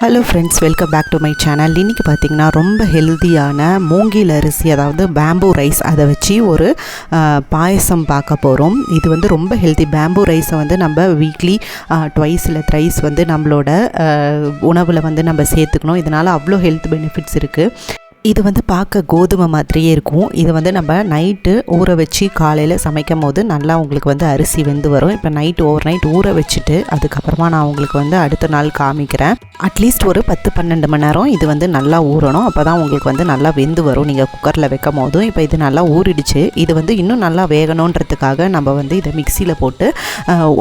Hello friends welcome back to my channel இன்றைக்கி பார்த்தீங்கன்னா ரொம்ப ஹெல்த்தியான மூங்கில் அரிசி அதாவது பேம்பூ ரைஸ் அதை வச்சு ஒரு பாயசம் பார்க்க போகிறோம் இது வந்து ரொம்ப ஹெல்த்தி பேம்பூ ரைஸை வந்து நம்ம வீக்லி ட்வைஸ் இல்லை த்ரைஸ் வந்து நம்மளோட உணவில் வந்து நம்ம சேர்த்துக்கணும். இதனால் அவ்வளோ ஹெல்த் பெனிஃபிட்ஸ் இருக்குது இது வந்து பார்க்க கோதுமை மாதிரியே இருக்கும். இது வந்து நம்ம நைட்டு ஊற வச்சு காலையில் சமைக்கும் போது நல்லா உங்களுக்கு வந்து அரிசி வெந்து வரும். இப்போ நைட் ஓவர் நைட் ஊற வச்சுட்டு அதுக்கப்புறமா நான் உங்களுக்கு வந்து அடுத்த நாள் காமிக்கிறேன். அட்லீஸ்ட் ஒரு பத்து பன்னெண்டு மணி நேரம் இது வந்து நல்லா ஊறணும். அப்போ தான் உங்களுக்கு வந்து நல்லா வெந்து வரும். நீங்கள் குக்கரில் வைக்கும் போதும் இப்போ இது நல்லா ஊறிடுச்சு. இது வந்து இன்னும் நல்லா வேகணுன்றதுக்காக நம்ம வந்து இதை மிக்சியில் போட்டு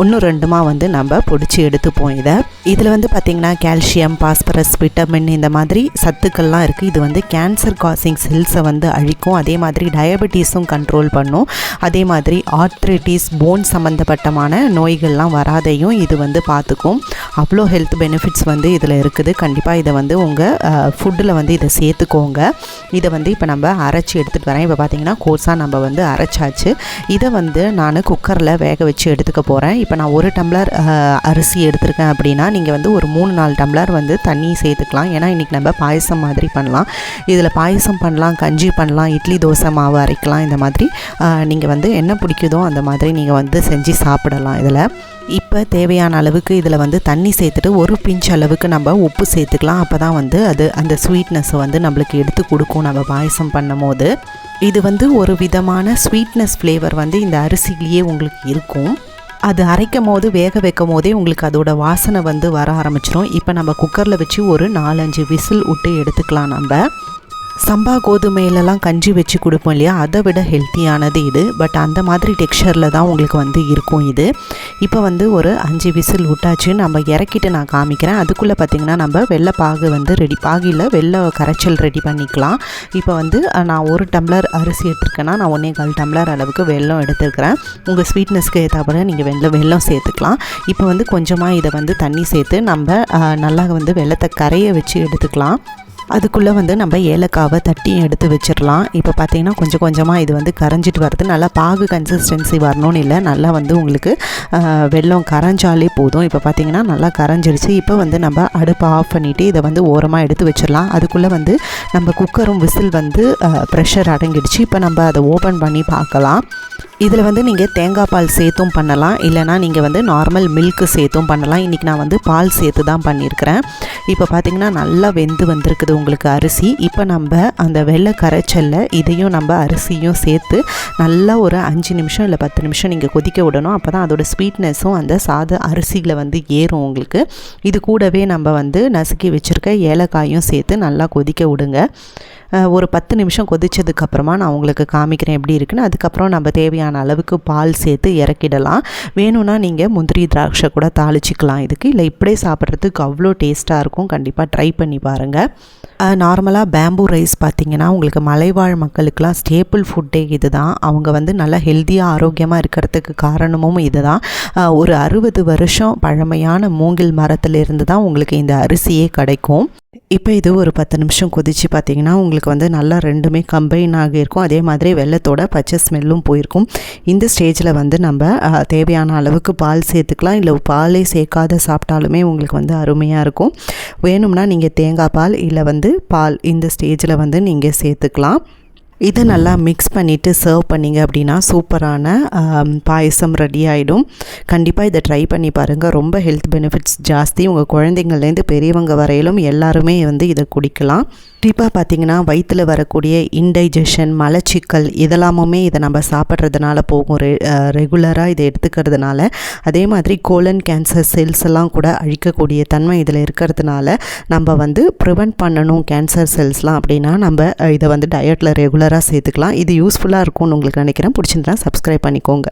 ஒன்று ரெண்டுமா வந்து நம்ம பொடிச்சு எடுத்துப்போம் இதை இதில் வந்து பார்த்திங்கன்னா கால்சியம் பாஸ்பரஸ் விட்டமின் இந்த மாதிரி சத்துக்கள்லாம் இருக்குது இது வந்து கேன்சர் காசிங் செல்ஸை வந்து அழிக்கும். அதே மாதிரி டயபெட்டிஸும் கண்ட்ரோல் பண்ணும். அதே மாதிரி ஆர்த்ரிட்டிஸ் போன் சம்மந்தப்பட்டமான நோய்கள்லாம் வராதையும் இது வந்து பார்த்துக்கும் அவ்வளோ ஹெல்த் பெனிஃபிட்ஸ் வந்து இதில் இருக்குது. கண்டிப்பாக இதை வந்து உங்கள் ஃபுட்டில் வந்து இதை சேர்த்துக்கோங்க. இதை வந்து இப்போ நம்ம அரைச்சி எடுத்துகிட்டு வரேன். இப்போ பார்த்தீங்கன்னா கோர்ஸாக நம்ம வந்து அரைச்சாச்சு. இதை வந்து நான் குக்கரில் வேக வச்சு எடுத்துக்க போகிறேன் இப்போ நான் ஒரு டம்ளர் அரிசி எடுத்திருக்கேன் அப்படின்னா நீங்கள் வந்து ஒரு மூணு நாலு டம்ளர் வந்து தண்ணி சேர்த்துக்கலாம். ஏன்னா இன்றைக்கி நம்ம பாயசம் மாதிரி பண்ணலாம். இதில் பாயசம் பண்ணலாம் கஞ்சி பண்ணலாம் இட்லி தோசை மாவு அரைக்கலாம். இந்த மாதிரி நீங்கள் வந்து என்ன பிடிக்குதோ அந்த மாதிரி நீங்கள் வந்து செஞ்சு சாப்பிடலாம் இதில். இப்போ தேவையான அளவுக்கு இதில் வந்து தண்ணி சேர்த்துட்டு ஒரு பிஞ்ச் அளவுக்கு நம்ம உப்பு சேர்த்துக்கலாம். அப்போ தான் வந்து அது அந்த ஸ்வீட்னஸை வந்து நம்மளுக்கு எடுத்து கொடுக்கும். நம்ம பாயசம் பண்ணும் போது இது வந்து ஒரு விதமான ஸ்வீட்னஸ் ஃப்ளேவர் வந்து இந்த அரிசிலேயே உங்களுக்கு இருக்கும். அது அரைக்கும் போது வேக வைக்கும் போதே உங்களுக்கு அதோட வாசனை வந்து வர ஆரம்பிச்சிடும் இப்போ நம்ம குக்கரில் வச்சு ஒரு நாலஞ்சு விசில் விட்டு எடுத்துக்கலாம் நம்ம. சம்பா கோதுமையிலலாம் கஞ்சி வச்சு கொடுப்போம் இல்லையா? அதை விட ஹெல்த்தியானது இது. பட் அந்த மாதிரி டெக்ஸ்சரில் தான் உங்களுக்கு வந்து இருக்கும் இது. இப்போ வந்து ஒரு அஞ்சு விசில் விட்டாச்சு. நம்ம இறக்கிட்டு நான் காமிக்கிறேன். அதுக்குள்ளே பார்த்திங்கன்னா நம்ம வெள்ளை பாகு வந்து ரெடி பாகியில் வெள்ளை கரைச்சல் ரெடி பண்ணிக்கலாம். இப்போ வந்து நான் ஒரு டம்ளர் அரிசி எடுத்துருக்கேன்னா நான் ஒன்றே கால் டம்ளர் அளவுக்கு வெள்ளம் எடுத்துருக்கிறேன். உங்கள் ஸ்வீட்னஸ்க்கு ஏற்றாப்புல நீங்கள் வெள்ளம் வெள்ளம் சேர்த்துக்கலாம். இப்போ வந்து கொஞ்சமாக இதை வந்து தண்ணி சேர்த்து நம்ம நல்லா வந்து வெள்ளத்தை கரைய வச்சு எடுத்துக்கலாம். அதுக்குள்ளே வந்து நம்ம ஏலக்காவை தட்டி எடுத்து வச்சிடலாம். இப்போ பார்த்தீங்கன்னா கொஞ்சம் கொஞ்சமாக இது வந்து கரைஞ்சிட்டு வருது நல்லா பாகு கன்சிஸ்டன்சி வரணும்னு இல்லை. நல்லா வந்து உங்களுக்கு வெள்ளம் கரைஞ்சாலே போதும். இப்போ பார்த்தீங்கன்னா நல்லா கரைஞ்சிருச்சு. இப்போ வந்து நம்ம அடுப்பை ஆஃப் பண்ணிவிட்டு இதை வந்து ஓரமாக எடுத்து வச்சிடலாம். அதுக்குள்ளே வந்து நம்ம குக்கரும் விசில் வந்து ப்ரெஷர் அடங்கிடுச்சு. இப்போ நம்ம அதை ஓப்பன் பண்ணி பார்க்கலாம். இதில் வந்து நீங்கள் தேங்காய் பால் சேர்த்தும் பண்ணலாம் இல்லைனா நீங்கள் வந்து நார்மல் மில்க்கு சேர்த்தும் பண்ணலாம். இன்றைக்கி நான் வந்து பால் சேர்த்து தான் பண்ணியிருக்கிறேன். இப்போ பார்த்தீங்கன்னா நல்லா வெந்து வந்திருக்குது உங்களுக்கு அரிசி. இப்போ நம்ம அந்த வெள்ளை கரைச்சல்ல இதையும் நம்ம அரிசியும் சேர்த்து நல்லா ஒரு அஞ்சு நிமிஷம் இல்லை பத்து நிமிஷம் நீங்கள் கொதிக்க விடணும். அப்போ தான் அதோடய ஸ்வீட்னஸும் அந்த சாத அரிசியில் வந்து ஏறும் உங்களுக்கு. இது கூடவே நம்ம வந்து நசுக்கி வச்சுருக்க ஏலக்காயும் சேர்த்து நல்லா கொதிக்க விடுங்க. ஒரு பத்து நிமிஷம் கொதிச்சதுக்கப்புறமா நான் உங்களுக்கு காமிக்கிறேன் எப்படி இருக்குன்னு. அதுக்கப்புறம் நம்ம தேவையான அளவுக்கு பால் சேர்த்து இறக்கிடலாம். வேணும்னா நீங்கள் முந்திரி திராட்சை கூட தாளிச்சிக்கலாம் இதுக்கு. இல்லை இப்படியே சாப்பிட்றதுக்கு அவ்வளோ டேஸ்ட்டாக இருக்கும். கண்டிப்பாக ட்ரை பண்ணி பாருங்கள் நார்மலாக பேம்பூ ரைஸ் பார்த்திங்கன்னா உங்களுக்கு மலைவாழ் மக்களுக்கெலாம் ஸ்டேபிள் ஃபுட்டே இது தான் அவங்க வந்து நல்லா ஹெல்த்தியாக ஆரோக்கியமாக இருக்கிறதுக்கு காரணமும் இது தான் ஒரு அறுபது வருஷம் பழமையான மூங்கில் மரத்துலேருந்து தான் உங்களுக்கு இந்த அரிசியே கிடைக்கும். இப்போ இது ஒரு பத்து நிமிஷம் கொதிச்சு பார்த்தீங்கன்னா உங்களுக்கு வந்து நல்லா ரெண்டுமே கம்பைன் ஆகியிருக்கும். அதே மாதிரி வெள்ளத்தோட பச்சை ஸ்மெல்லும் போயிருக்கும். இந்த ஸ்டேஜில் வந்து நம்ம தேவையான அளவுக்கு பால் சேர்த்துக்கலாம். இல்லை பாலே சேர்க்காத சாப்பிட்டாலுமே உங்களுக்கு வந்து அருமையாக இருக்கும். வேணும்னா நீங்கள் தேங்காய் பால் இல்லை வந்து பால் இந்த ஸ்டேஜில் வந்து நீங்கள் சேர்த்துக்கலாம். இதை நல்லா மிக்ஸ் பண்ணிவிட்டு சர்வ் பண்ணிங்க அப்படின்னா சூப்பரான பாயசம் ரெடி ஆகிடும் கண்டிப்பாக இதை ட்ரை பண்ணி பாருங்கள் ரொம்ப ஹெல்த் பெனிஃபிட்ஸ் ஜாஸ்தி. உங்கள் குழந்தைங்கள்லேருந்து பெரியவங்க வரையிலும் எல்லாருமே வந்து இதை குடிக்கலாம். குறிப்பாக பார்த்திங்கன்னா வயிற்றில் வரக்கூடிய இன்டைஜஷன் மலச்சிக்கல் இதெல்லாமுமே இதை நம்ம சாப்பிட்றதுனால போகும். ரெ ரெகுலராக இதை எடுத்துக்கிறதுனால. அதே மாதிரி கோலன் கேன்சர் செல்ஸ் எல்லாம் கூட அழிக்கக்கூடிய தன்மை இதில் இருக்கிறதுனால நம்ம வந்து ப்ரிவெண்ட் பண்ணணும் கேன்சர் செல்ஸ்லாம் அப்படின்னா நம்ம இதை வந்து டயட்டில் ரெகுலர் ரெகுலராக சேர்த்துக்கலாம். இது யூஸ்ஃபுல்லாக இருக்கும்னு உங்களுக்கு நினைக்கிறேன். பிடிச்சிருந்தா சப்ஸ்கிரைப் பண்ணிக்கோங்க.